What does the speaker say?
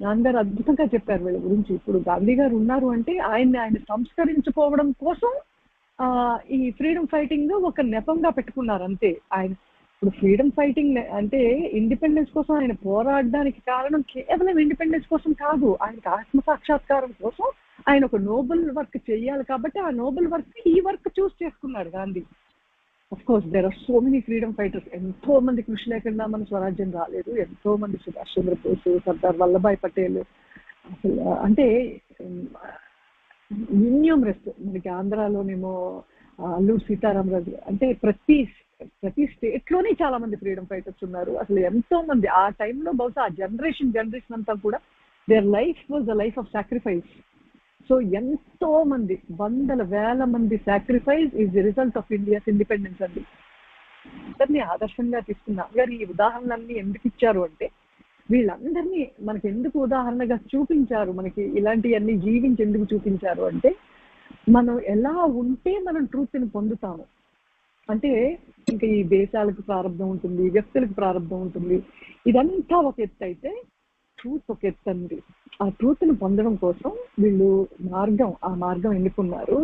నాన్నగారు అద్భుతంగా చెప్పారు వీళ్ళ గురించి. ఇప్పుడు గాంధీ గారు ఉన్నారు అంటే ఆయన్ని ఆయన సంస్కరించుకోవడం కోసం ఆ ఈ ఫ్రీడమ్ ఫైటింగ్ ఒక నెపంగా పెట్టుకున్నారు అంతే. ఆయన ఇప్పుడు ఫ్రీడమ్ ఫైటింగ్ అంటే ఇండిపెండెన్స్ కోసం ఆయన పోరాడడానికి కారణం కేవలం ఇండిపెండెన్స్ కోసం కాదు. ఆయనకి ఆత్మ సాక్షాత్కారం కోసం ఆయన ఒక నోబెల్ వర్క్ చేయాలి కాబట్టి ఆ నోబెల్ వర్క్ ఈ వర్క్ చూస్ చేసుకున్నాడు Gandhi. Of course there are so many freedom fighters ఎంతో మంది కృషి లేకుండా మన స్వరాజ్యం రాలేదు. ఎంతో మంది సుభాష్ చంద్రబోస్ సర్దార్ వల్లభాయ్ పటేల్. అసలు అంటే ఇన్యూమరస్ మనకి ఆంధ్రాలోనేమో అల్లూరు సీతారామరాజు అంటే ప్రతి ప్రతి స్టేట్లోనే చాలా మంది ఫ్రీడమ్ ఫైటర్స్ ఉన్నారు. అసలు ఎంతో మంది ఆ టైంలో బహుశా ఆ జనరేషన్ జనరేషన్ అంతా కూడా their life was the life of sacrifice so ఎంతో మంది వందల వేల మంది sacrifice is the result of India's independence అండి. అందరినీ ఆదర్శంగా తీసుకున్నాం గారు ఈ ఉదాహరణలన్నీ ఎందుకు ఇచ్చారు అంటే వీళ్ళందరినీ మనకి ఎందుకు ఉదాహరణగా చూపించారు? మనకి ఇలాంటివన్నీ జీవించి ఎందుకు చూపించారు అంటే మనం ఎలా ఉంటే మనం ట్రూత్ని పొందుతాము. అంటే ఇంకా ఈ దేశాలకు ప్రారంభం ఉంటుంది వ్యక్తులకు ప్రారంభం ఉంటుంది. ఇదంతా ఒక ఎత్తు అయితే ట్రూత్ ఒక ఎత్తు అండి. ఆ ట్రూత్ను పొందడం కోసం వీళ్ళు మార్గం ఆ మార్గం ఎన్నుకున్నారు.